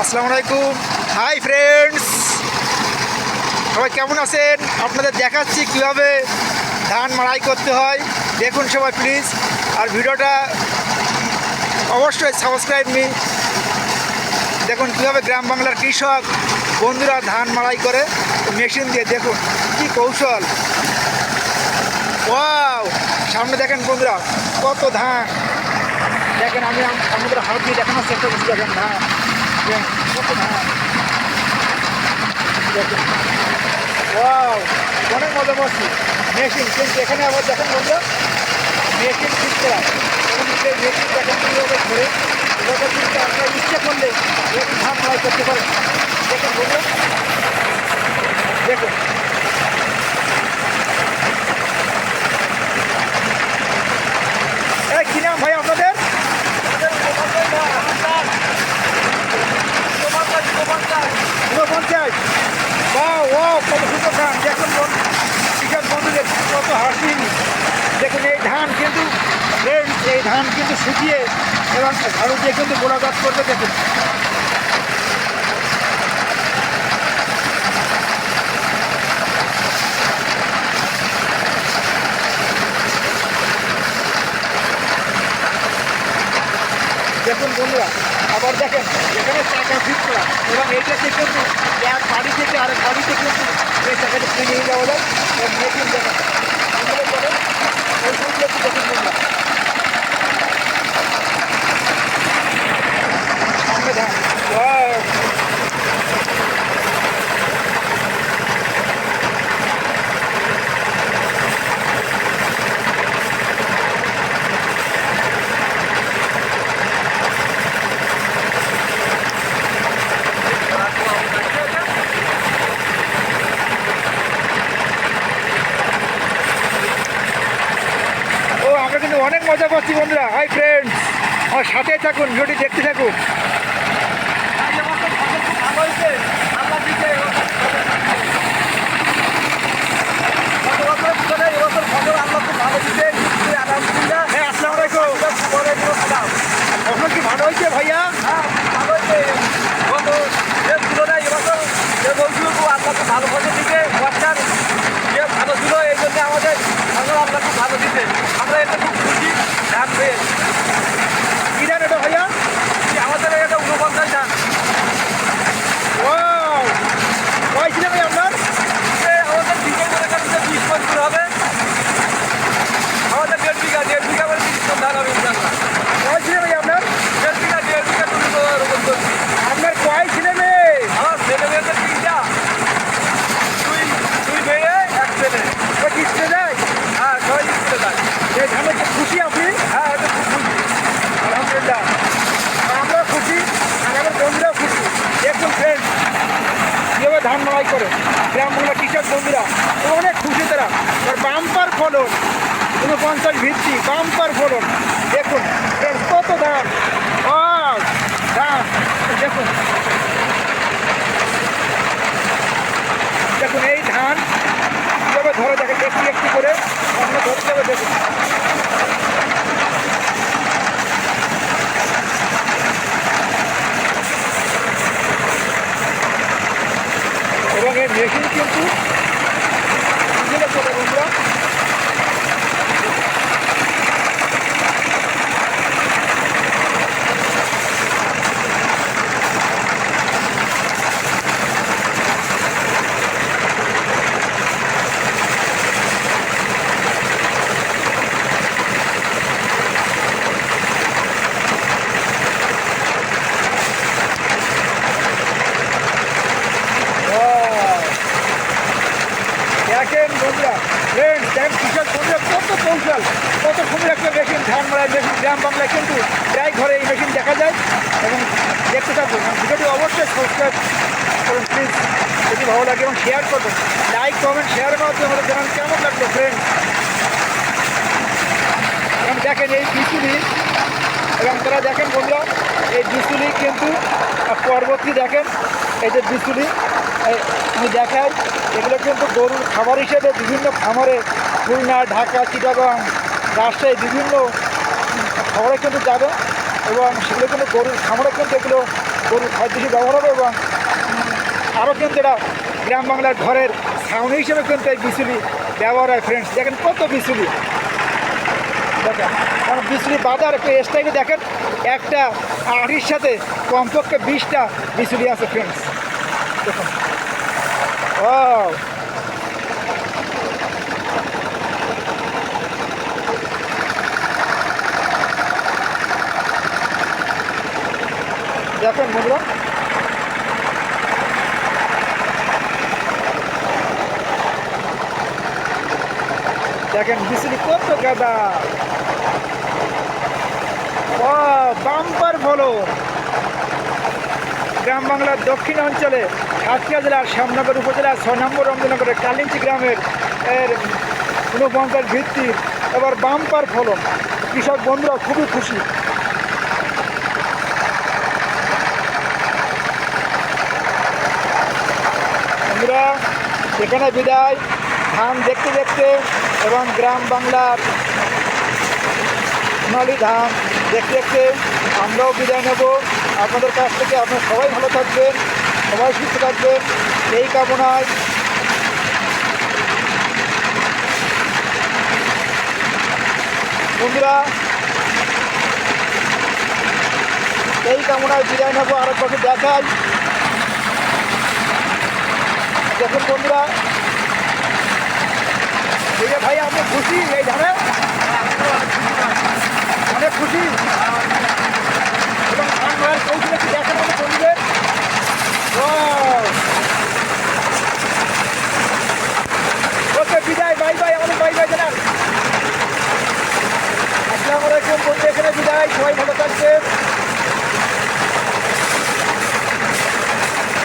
আসসালামু আলাইকুম। Hi friends সবাই কেমন আছেন? আপনাদের দেখাচ্ছি কীভাবে ধান মাড়াই করতে হয়। দেখুন সবাই প্লিজ আর ভিডিওটা অবশ্যই সাবস্ক্রাইব নি। দেখুন কীভাবে গ্রাম বাংলার কৃষক বন্ধুরা ধান মাড়াই করে। মেশিন দিয়ে দেখুন কি কৌশল। ওয়াও সামনে দেখেন বন্ধুরা, কত ধান। দেখেন আম- আমাদের হাত দিয়ে দেখানোর চেষ্টা করছি দেখেন ধান। অনেক মজা পাচ্ছি মেশিন কিন্তু এখানে আবার দেখেন, বন্ধুরা। মেশিন ঠিক করা সেই মেশিন দেখেন কীভাবে ঘুরে এভাবে কিন্তু আপনার ইচ্ছে করলে ধান মাড়াই করতে পারেন দেখেন, বন্ধুরা। দেখুন এই কি নাম ভাই আপনাদের ঊনপঞ্চাশ বা ও কত ধান। দেখুন কৃষক বন্ধুদের কত হাসি। দেখুন, এই ধান কিন্তু এই ধান কিন্তু শুকিয়ে এবং ঝাড়ু দিয়ে কিন্তু গোড়াঘাত করবে, দেখুন। দেখুন বন্ধুরা আবার দেখেন, এখানে চাকা ফিট করা এবং এইটাতে কিন্তু এক বাড়ি থেকে, আরেক বাড়িতে কিন্তু এই চাকাটা নিয়ে যাওয়া যায়। এবং মেশিন দেখেন এগুলো করে এই সবগুলো একটু দেখুন বন্ধুরা সামনে ধান Wow! ও আমরা কিন্তু অনেক মজা পাচ্ছি বন্ধুরা হাই ফ্রেন্ডস আমার সাথে থাকুন ভিডিওটি দেখতে থাকুন। হ্যাঁ আসসালামু আলাইকুম ফসল কি ভালো হয়েছে ভাইয়া ভালো ফসল দিতে বর্ষার যে ভালো ছিল এই জন্য আমাদের ফসল আপনার খুব ভালো দিতে আমরা এতে খুব খুশি ধান পেয়ে কি ধান এটা ভাইয়া আমাদের এটা উনপঞ্চাশ ধান ও কয় ছিল ভাই আপনার এ আমাদের বিঘে করে কাছে বিশ পঞ্চাশ হবে আমাদের দেড় বিঘা দেড় বিঘা করে তিরিশ টন ধান হবে ইনশাল্লাহ কয় ছিল ভাই আপনার দেড় বিঘা দেড় বিঘা তুমি রোপণ করছি আপনার কয় ছেলে মেয়ে আমার ছেলে মেয়েদের তিনটা দুই দুই মেয়ে এক ছেলে ও কি স্কুলে যায় হ্যাঁ সবাই স্কুলে যায় এই ধানে কি খুশি আপনি হ্যাঁ এটা খুব খুশি আলহামদুলিল্লাহ আমরাও খুশি আর আমার বন্ধুরাও খুশি দেখুন ফ্রেন্ড কীভাবে ধান মাড়াই করে। গ্রাম বাংলা কৃষক বন্ধুরা অনেক খুশি তারা। বাম্পার ফলন, ঊনপঞ্চাশ ভিত্তি বাম্পার ফলন। দেখুন কত ধান দেখুন। দেখুন, এই ধান, কীভাবে ধরে দেখেন একটি একটি করে ধরতে হবে, দেখুন। মেশিন কিন্তু চলে বন্ধুরা Wow! দেখেন বন্ধুরা ফ্রেন্ড দেখেন কৃষক বন্ধুরা কত কৌশল কত সুন্দর একটা মেশিন ধান মারাই মেশিন গ্রাম বাংলায় কিন্তু প্রায় ঘরে এই মেশিন দেখা যায় এবং দেখতে থাকুন। ভিডিওটি অবশ্যই সাবস্ক্রাইব করুন প্লিজ যদি ভালো লাগে এবং শেয়ার করবেন। লাইক কমেন্ট শেয়ারের মাধ্যমে আমাদের জানান কেমন লাগল ফ্রেন্ড এবং দেখেন এই বিচুলি এবং তারা দেখেন বন্ধুরা এই বিচুলি কিন্তু আহ, পরবর্তী দেখেন এই যে বিচুলি আমি দেখাই এগুলো কিন্তু গরুর খাবার হিসেবে বিভিন্ন খামারে খুলনা ঢাকা চিটাগাং রাজশাহী বিভিন্ন খাবারে কিন্তু যাবে এবং সেগুলো কিন্তু গরুর খামারে কিন্তু এগুলো গরুর খাদ্য হিসেবে ব্যবহার হবে এবং আরও কিন্তু এটা গ্রাম বাংলার ঘরের ছাউনি হিসেবে কিন্তু এই বিচুলি ব্যবহার হয় ফ্রেন্ডস দেখেন কত বিচুলি দেখেন, কারণ বিচুলি বাজার একটু স্টাইলে দেখেন, একটা আড়ির সাথে কমপক্ষে বিশটা বিচুলি আছে ফ্রেন্ডস দেখুন। ও দেখেন বন্ধুরা। দেখেন বিচুলি কত গাদা। ও, বাম্পার ফলো। গ্রাম বাংলার দক্ষিণ অঞ্চলে সাতক্ষীরা জেলার শ্যামনগর উপজেলার ছ নম্বর রমজনগরের কালিঞ্চি গ্রামের, এর ঊনপঞ্চাশ ভিত্তির এবার বাম্পার ফলন কৃষক বন্ধুরা, খুবই খুশি। বন্ধুরা, এখানে বিদায়। ধান দেখতে দেখতে এবং গ্রাম বাংলার সোনালি ধান দেখতে দেখতে আমরাও বিদায় নেব। আপনাদের কাছ থেকে আপনারা সবাই ভালো থাকবেন, সবাই সুস্থ থাকবেন। এই কামনায় বন্ধুরা, এই কামনায় বিদায় নেব। আরেক বছর দেখাই। দেখুন বন্ধুরা। এই যে ভাই, আপনি খুশি? এই ধানে? অনেক খুশি? এবং দেখেন আমাদের বন্ধুদের।